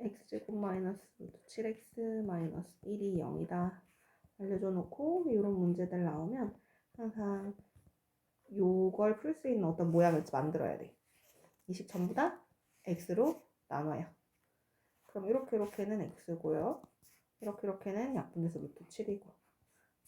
x제곱 마이너스 루트 7x 마이너스 1이 0이다 알려줘 놓고 이런 문제들 나오면 항상 요걸 풀 수 있는 어떤 모양을 만들어야 돼. 이식 전부 다 x로 나눠요. 그럼 이렇게 이렇게는 x고요. 이렇게 이렇게는 약분돼서 루트 7이고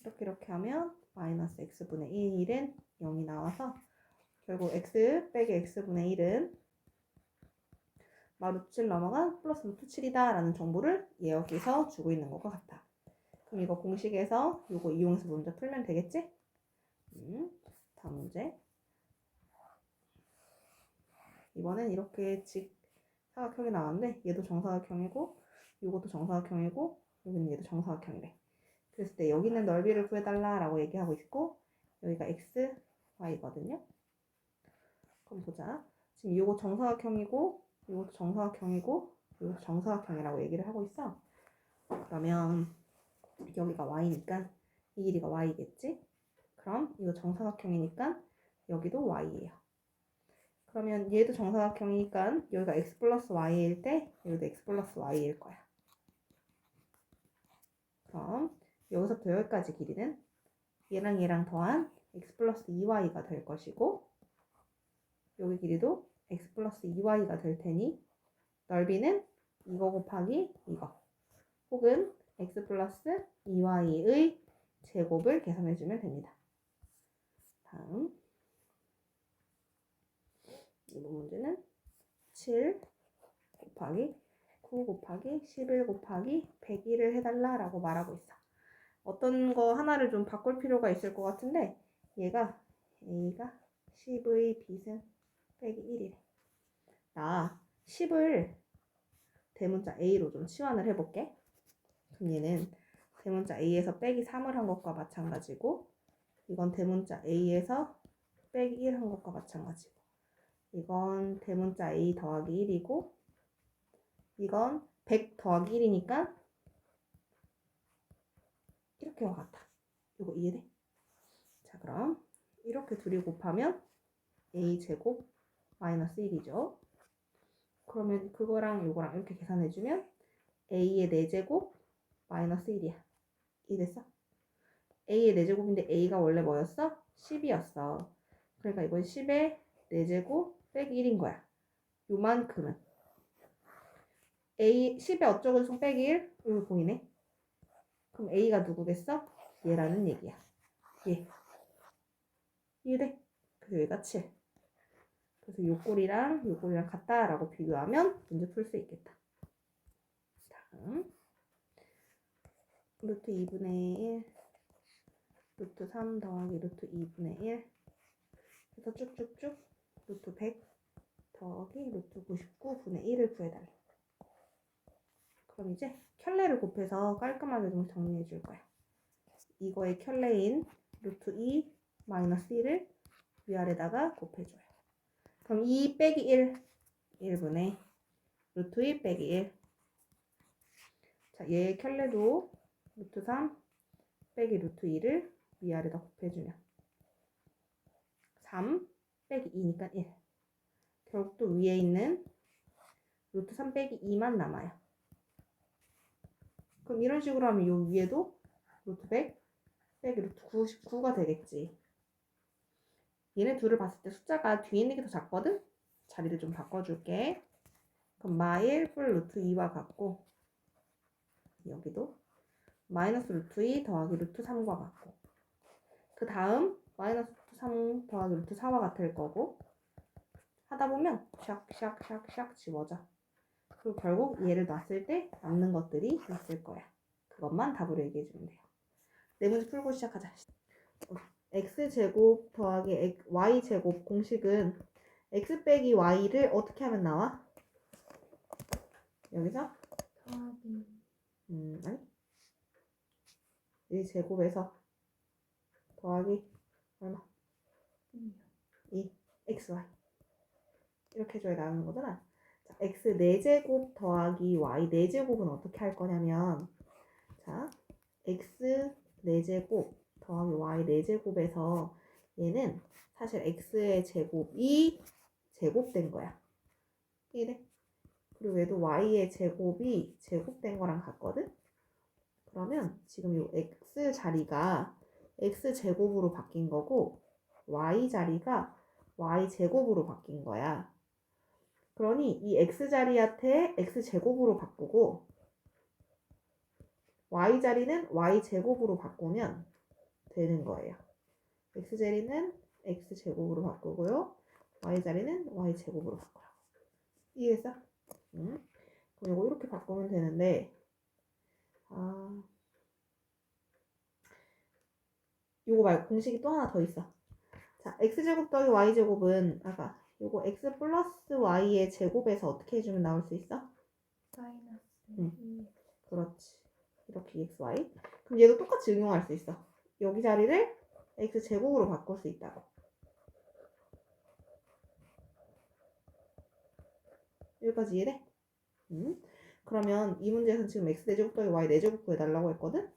이렇게 이렇게 하면 마이너스 x분의 1은 0이 나와서 결국 x 빼기 x분의 1은 마 루트 7 넘어간 플러스 루트 7이다 라는 정보를 여기서 주고 있는 것과 같다. 그럼 이거 공식에서 이거 이용해서 문제 풀면 되겠지? 음, 다음 문제. 이번엔 이렇게 직 사각형이 나왔는데 얘도 정사각형이고 이것도 정사각형이고 여기는 얘도 정사각형이래. 그랬을 때 여기 있는 넓이를 구해달라라고 얘기하고 있고 여기가 x, y거든요. 그럼 보자. 지금 이거 정사각형이고 이것도 정사각형이고 이것도 정사각형이라고 얘기를 하고 있어. 그러면 여기가 y니까 이 길이가 y겠지? 그럼 이거 정사각형이니까 여기도 y예요. 그러면 얘도 정사각형이니까 여기가 x 플러스 y일 때 여기도 x 플러스 y일 거야. 그럼 여기서부터 여기까지 길이는 얘랑 얘랑 더한 x 플러스 2y가 될 것이고 여기 길이도 x 플러스 2y가 될 테니 넓이는 이거 곱하기 이거 혹은 x 플러스 2y의 제곱을 계산해주면 됩니다. 다음 이번 문제는 7 곱하기 9 곱하기 11 곱하기 101을 해달라 라고 말하고 있어. 어떤 거 하나를 좀 바꿀 필요가 있을 것 같은데 얘가 a가 10의 빛은 빼기 1이래. 나 10을 대문자 a로 좀 치환을 해볼게. 그럼 얘는 대문자 a에서 빼기 3을 한 것과 마찬가지고 이건 대문자 a에서 빼기 1 한 것과 마찬가지고 이건 대문자 a 더하기 1이고 이건 100 더하기 1이니까 이렇게와 같아. 이거 이해돼? 자 그럼 이렇게 둘이 곱하면 a 제곱 마이너스 1이죠. 그러면 그거랑 이거랑 이렇게 계산해주면 a의 4제곱 마이너스 1이야. 이해됐어? a의 4제곱인데 a가 원래 뭐였어? 10이었어. 그러니까 이건 10의 4제곱 빼기 1인 거야. 요만큼은. a 10의 어쩌고 중 빼기 1? 여기 보이네. 그럼 a가 누구겠어? 얘라는 얘기야. 얘. 이해돼? 그래서 얘가 7. 그래서 요 꼴이랑 요 꼴이랑 같다라고 비교하면 문제 풀 수 있겠다. 다음. 루트 2분의 1, 루트 3 더하기 루트 2분의 1. 그래서 쭉쭉쭉 루트 100 더하기 루트 99분의 1을 구해달라. 그럼 이제 켤레를 곱해서 깔끔하게 좀 정리해 줄 거야. 이거의 켤레인 루트 2 마이너스 1을 위아래다가 곱해줘요. 그럼 2 빼기 1, 1분의 루트 2 빼기 1. 자, 얘의 켤레도 루트 3 빼기 루트 2를 위아래다 곱해주면 3 빼기 2니까 1. 결국 또 위에 있는 루트 3 빼기 2만 남아요. 그럼 이런 식으로 하면 요 위에도 루트 100 빼기 루트 99가 되겠지. 얘네 둘을 봤을 때 숫자가 뒤에 있는 게 더 작거든? 자리를 좀 바꿔줄게. 그럼 마일 풀 루트 2와 같고 여기도 마이너스 루트 2 더하기 루트 3과 같고 그 다음 마이너스 루트 3 더하기 루트 4와 같을 거고 하다 보면 샥샥샥샥 지워져. 그리고 결국 얘를 놨을 때 남는 것들이 있을 거야. 그것만 답으로 얘기해 주면 돼요. 네 문제 풀고 시작하자. 어, x제곱 더하기 y제곱 공식은 x 빼기 y를 어떻게 하면 나와? 여기서 더하기 음 아니 이 제곱에서 더하기 얼마? 2 xy 이렇게 해줘야 나오는 거잖아. 자, x 4제곱 더하기 y 4제곱은 어떻게 할 거냐면 자 x 4제곱 더하기 y 4제곱에서 얘는 사실 x의 제곱이 제곱된 거야. 이래. 그리고 얘도 y의 제곱이 제곱된 거랑 같거든? 그러면 지금 요 x 자리가 x 제곱으로 바뀐 거고 y 자리가 y 제곱으로 바뀐 거야. 그러니 이 x 자리한테 x 제곱으로 바꾸고 y 자리는 y 제곱으로 바꾸면 되는 거예요. x 자리는 x 제곱으로 바꾸고요. y 자리는 y 제곱으로 바꾸라고. 이해했어? 응? 그럼 이거 이렇게 바꾸면 되는데 아 요거 말고 공식이 또 하나 더 있어. 자, x제곱 더하기 y제곱은 아까 요거 x 플러스 y의 제곱에서 어떻게 해주면 나올 수 있어? 마이너스 응. 2 그렇지. 이렇게 xy. 그럼 얘도 똑같이 응용할 수 있어. 여기 자리를 x 제곱으로 바꿀 수 있다고. 여기까지 이해돼? 응? 그러면 이 문제에서는 지금 x 제곱 더하기 y 4제곱 구해달라고 했거든?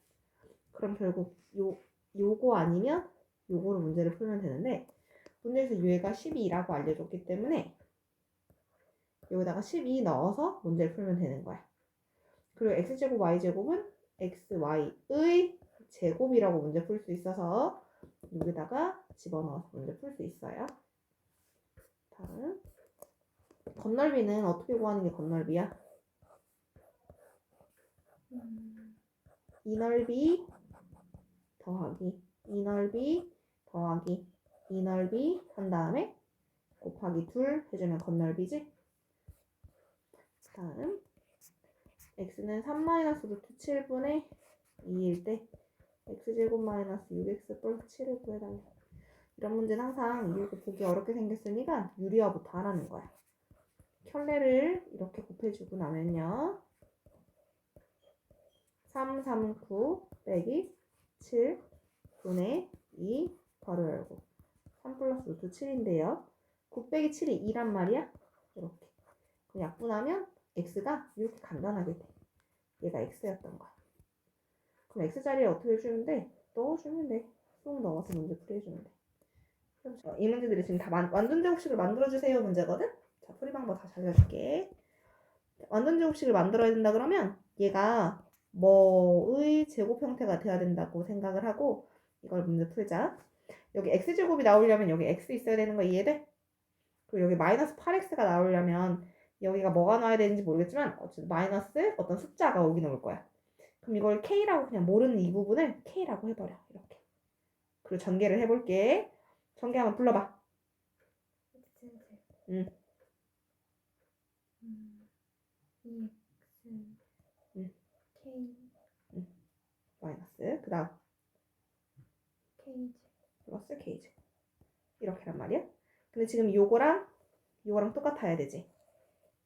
그럼 결국 요, 요거 아니면 요거로 문제를 풀면 되는데 문제에서 얘가 12라고 알려줬기 때문에 여기다가 12 넣어서 문제를 풀면 되는 거야. 그리고 x제곱 y제곱은 xy의 제곱이라고 문제 풀 수 있어서 여기다가 집어넣어서 문제 풀 수 있어요. 다음 건널비는 어떻게 구하는 게 건널비야? 음, 이 넓이 더하기 이 넓이 더하기 이 넓이 한 다음에 곱하기 둘 해주면 건널비지? 다음 x는 3 루트 7분의 2일 때 x제곱 마이너스 6x 플러스 7을 구해달래 이런 문제는 항상 이렇게 보기 어렵게 생겼으니까 유리화부터 하라는 거야. 켤레를 이렇게 곱해주고 나면요. 3, 3, 9 빼기 7 분의 2 괄호 열고 3 플러스 루트 7인데요. 9 빼기 7이 2란 말이야? 이렇게. 약분하면 x가 이렇게 간단하게 돼. 얘가 x였던 거야 그럼 x 자리에 어떻게 해주면 돼? 넣어주면 돼. 쏙 넣어서 문제 풀이해주면 돼. 자, 이 문제들이 지금 다 만, 완전 제곱식을 만들어주세요 문제거든? 자, 풀이 방법 다시 알려줄게. 완전 제곱식을 만들어야 된다 그러면 얘가 뭐의 제곱 형태가 돼야 된다고 생각을 하고 이걸 문제 풀자. 여기 x제곱이 나오려면 여기 x 있어야 되는 거 이해돼? 그리고 여기 마이너스 8x가 나오려면 여기가 뭐가 나와야 되는지 모르겠지만 마이너스 어떤 숫자가 오긴 올 거야. 그럼 이걸 K라고 그냥 모르는 이 부분을 K라고 해버려. 이렇게. 그리고 전개를 해볼게. 전개 한번 불러봐. 응. 음, 2x 응. k 마이너스. 그 다음 k제곱 플러스 K제. 이렇게란 말이야. 근데 지금 요거랑 요거랑 똑같아야 되지.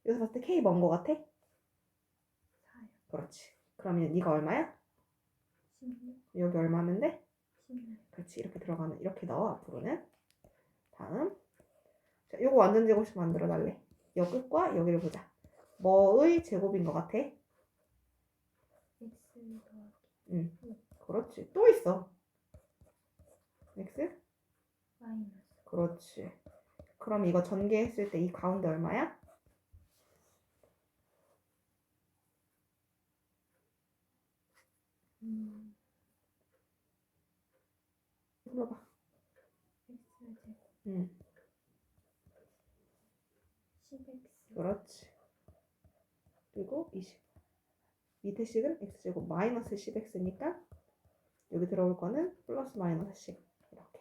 여기서 봤을 때 K 먼거 같아? 4요 그렇지. 그러면 이거 얼마야? 16 여기 얼마면 돼? 16 그렇지. 이렇게 들어가면 이렇게 넣어 앞으로는. 다음. 자, 요거 완전 제곱식 만들어 달래. 여 끝과 여기를 보자. 뭐의 제곱인 것 같아? x 더하기 그렇지. 또 있어. x? 마이너스 그렇지. 그럼 이거 전개했을 때 이 가운데 얼마야? 음, x제곱 응. 10x 그렇지. 그리고 20. 밑에 식은 x제곱 마이너스 10x니까 여기 들어올 거는 플러스 마이너스 10. 이렇게.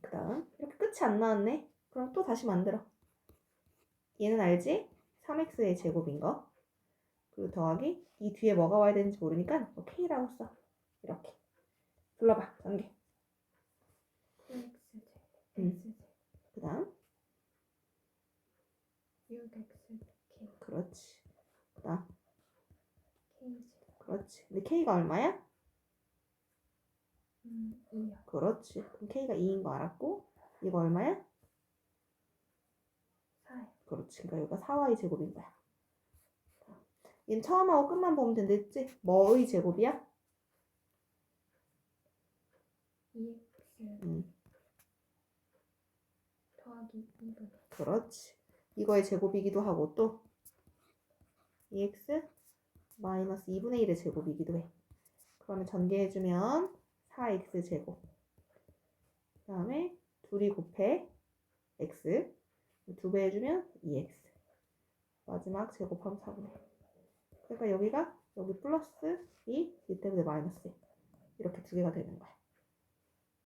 그 다음 이렇게 끝이 안 나왔네. 그럼 또 다시 만들어. 얘는 알지? 3x의 제곱인 거. 그리고 더하기 이 뒤에 뭐가 와야 되는지 모르니까 뭐 k라고 써. 이렇게. 불러봐. 전개. 9x제곱 음. 그 다음 6x k 그렇지. 그 다음 그렇지. 근데 k가 얼마야? 음, 2요 그렇지. 그럼 K가 2인 거 알았고, 이거 얼마야? 4요 그렇지. 그러니까 여기가 4y 제곱인 거야. 얘는 처음하고 끝만 보면 된댔지? 뭐의 제곱이야? 2x 음, 더하기 2분의 그렇지. 이거의 제곱이기도 하고 또 2x 마이너스 2분의 1의 제곱이기도 해. 그러면 전개해주면 4x 제곱. 그 다음에 둘이 곱해 x. 두 배 해주면 2x. 마지막 제곱하면 4분의 1. 그러니까 여기가 여기 플러스 2, 이 때문에 마이너스 1. 이렇게 두 개가 되는 거야.